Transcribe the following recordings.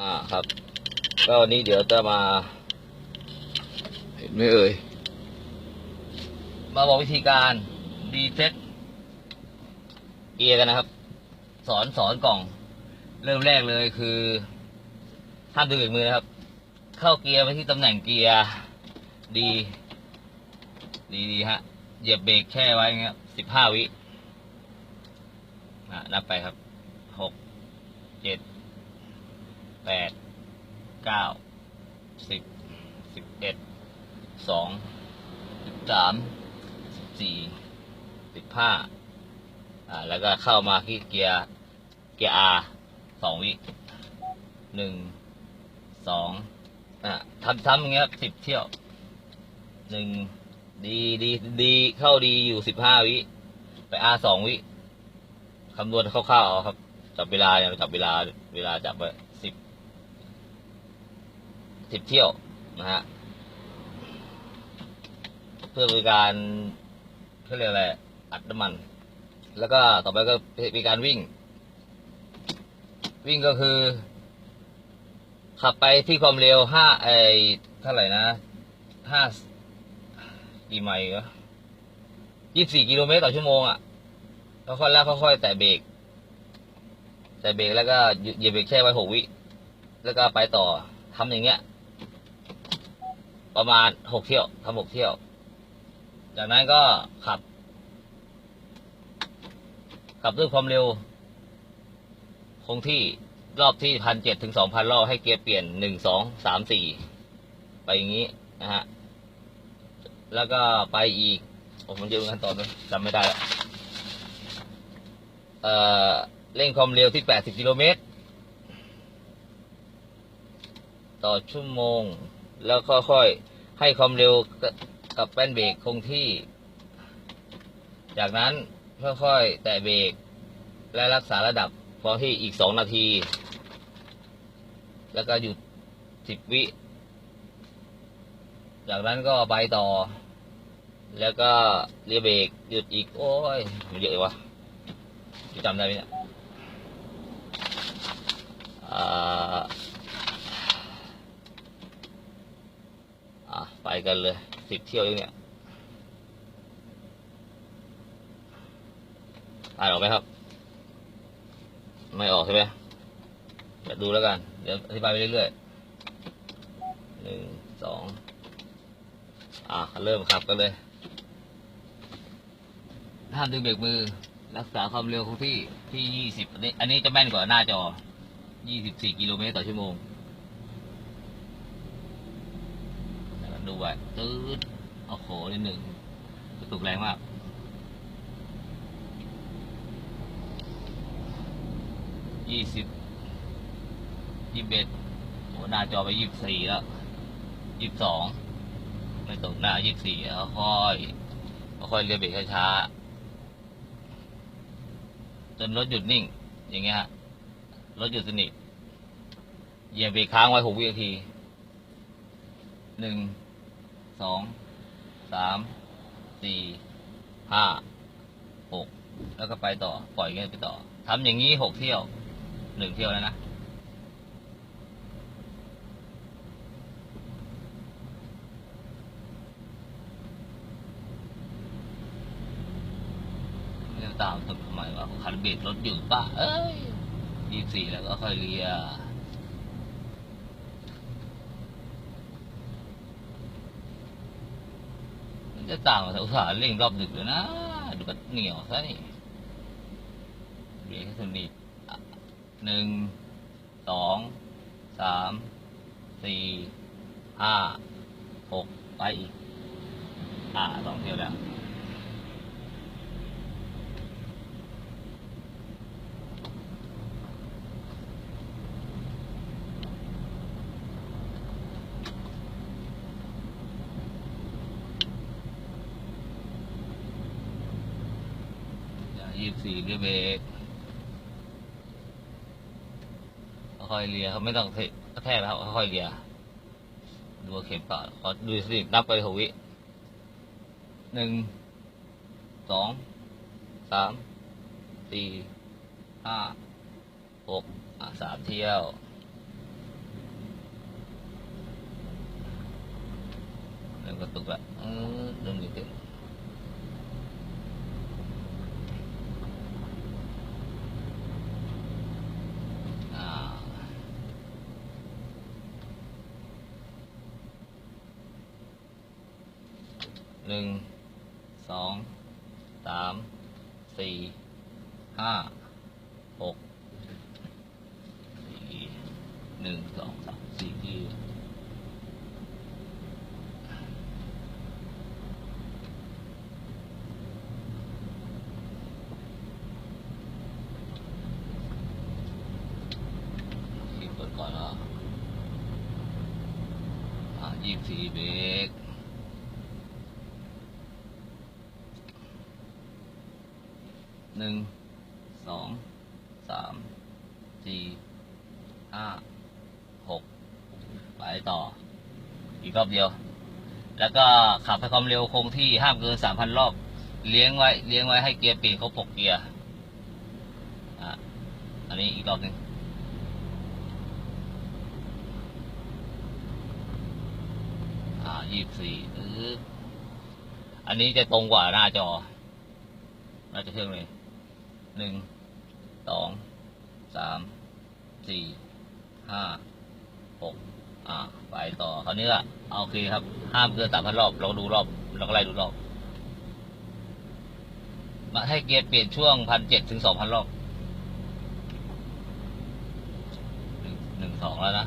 อ่าครับ ก็วันนี้เดี๋ยวจะมา เห็นไหมเอ่ย มาบอกวิธีการรีเซ็ตเกียร์กันนะครับ สอนสอนกล่อง เริ่มแรกเลยคือห้ามดึงเบรกมือนะครับ เข้าเกียร์ไปที่ตำแหน่งเกียร์ดี ดีดีฮะเหยียบเบรกแช่ไว้เงี้ยสิบห้าวิอะนับไปครับหกเจ็ด แปดเก้าสิบสิบเอ็ดสองสิบสามสิบสี่สิบห้าอ่าแล้วก็เข้ามาที่เกียร์เกียร์ R สองวิหนึ่งสองอะทำทำอย่างเงี้ยสิบเที่ยวหนึ่งดีดีดีเข้าดีอยู่สิบห้าวิ ไป R สองวิคำนวณคร่าวๆเอาครับ จับเวลาเนี่ยจับเวลาเวลาจับไว้ สิบเที่ยวนะฮะเพื่อเป็นการเขาเรียกอะไรอัดน้ำมัน แล้วก็ต่อไปก็เป็นการวิ่ง วิ่งก็คือ ขับไปที่ความเร็วห้าไอเท่าไหร่นะห้ากี่ไมล์ก็ยี่สิบสี่กิโลเมตรต่อชั่วโมงอะค่อยๆแล้วค่อยๆแตะเบรกแตะเบรกแล้วก็เหยียบเบรกแช่ไว้หกวิ แล้วก็ไปต่อทำอย่างเงี้ย ประมาณหกเที่ยวทำหกเที่ยว จากนั้นก็ขับ ขับด้วยความเร็ว คงที่รอบที่พันเจ็ดถึงสองพันรอบให้เกียร์เปลี่ยนหนึ่งสองสามสี่ไปอย่างนี้นะฮะ แล้วก็ไปอีกโอ้มันเยอะขั้นตอนด้วจำไม่ได้แล้วเอ่อเร่งความเร็วที่แปดสิบกิโลเมตร ต่อชั่วโมง แล้วค่อยๆให้ความเร็วกับแป้นเบรกคงที่ จากนั้นค่อยๆแตะเบรกและรักษาระดับพอที่อีกสองนาที แล้วก็หยุดสิบวิ จากนั้นก็ไปต่อ แล้วก็เรียเบรกหยุดอีก โอ้ยมันเยอะวะจะจำได้ไหมเนี่ยอ่า อะ ไปกันเลยสิบเที่ยวเองเนี่ยอ่านออกไหมครับ ไม่ออกใช่ไหมเดี๋ยวดูแล้วกัน เดี๋ยวอธิบายไปเรื่อยๆหนึ่งสองอะเริ่มขับกันเลยห้ามดึงเบรกมือ รักษาความเร็วคงที่ที่ยี่สิบอันนี้อันนี้จะแม่นกว่าหน้าจอยี่สิบสี่กิโลเมตรต่อชั่วโมง แล้วดูไว้ตืดโอ้โหนิดหนึ่งกระตุกแรงมากยี่สิบยี่สิบเอ็ดโอ้หน้าจอไปยี่สิบสี่แล้วยี่สิบสองไม่ตกหน้ายี่สิบสี่แล้วค่อยค่อยเรียบเบรกช้าๆจนรถหยุดนิ่ง อย่างเงี้ยฮะรถหยุดสนิทเหยียบเบรกค้างไว้หกวินาทีหนึ่ง สองสามสี่ห้าหกแล้วก็ไปต่อปล่อยเงี้ยไปต่อทำอย่างนี้หกเที่ยวหนึ่งเที่ยวแล้วนะตามทำไมวะคันเบรกรถอยู่ป่ะเอ้ยยี่สี่แล้วก็ค่อยเลีย มัน จะต่างกับอุตสาห์เร่งรอบดึกเลยนะดูก็เหนียวซะนี่เบรกให้สนิทหนึ่งสองสามสี่ห้าหกไปอีกอ่าสองเที่ยวแล้ว ยี่สี่ด้วยเบรกค่อยเลียเขาไม่ต้องแทะแทกนะครับค่อยเลียดูเข็มก่อนขอดูสินับไปหกวิหนึ่งสองสามสี่ห้าหกสามเที่ยวแล้วก็ตุกละเออดึงนิดนึง หนึ่งสองสามสี่ห้าหกสี่หนึ่งสองสามสี่ที่ก่อนแล้วอ่ายี่สี่เบรก หนึ่งสองสามสี่ห้าหกไปต่อ อีกรอบเดียว แล้วก็ขับให้ความเร็วคงที่ห้ามเกินสามพันรอบ เลี้ยงไว้ เลี้ยงไว้ให้เกียร์เปลี่ยนครบหกเกียร์อะอันนี้อีกรอบหนึ่งอ่ายี่สี่อันนี้จะตรงกว่าหน้าจอ น่าจะเครื่องเลย หนึ่งสองสามสี่ห้าหกอ่าไปต่อคราวนี้ละโอเคครับ ห้ามเกินสามพันรอบ เราดูรอบเราก็ไล่ดูรอบ มาให้เกียร์เปลี่ยนช่วงพันเจ็ดถึงสองพันรอบหนึ่งหนึ่งสองแล้วนะ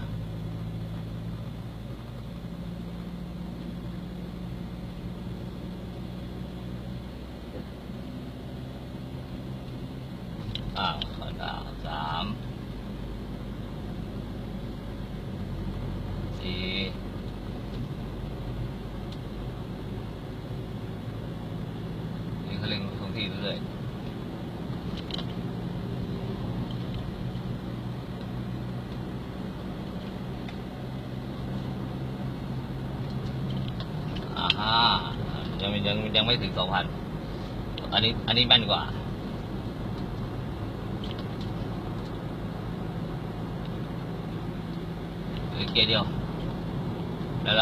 อ่าขอดาสามสี่นี่เขาเร่งคงที่เรื่อยอ่าฮะยังยังยังไม่ถึงสองพันอันนี้อันนี้แม่นกว่า เหลือเ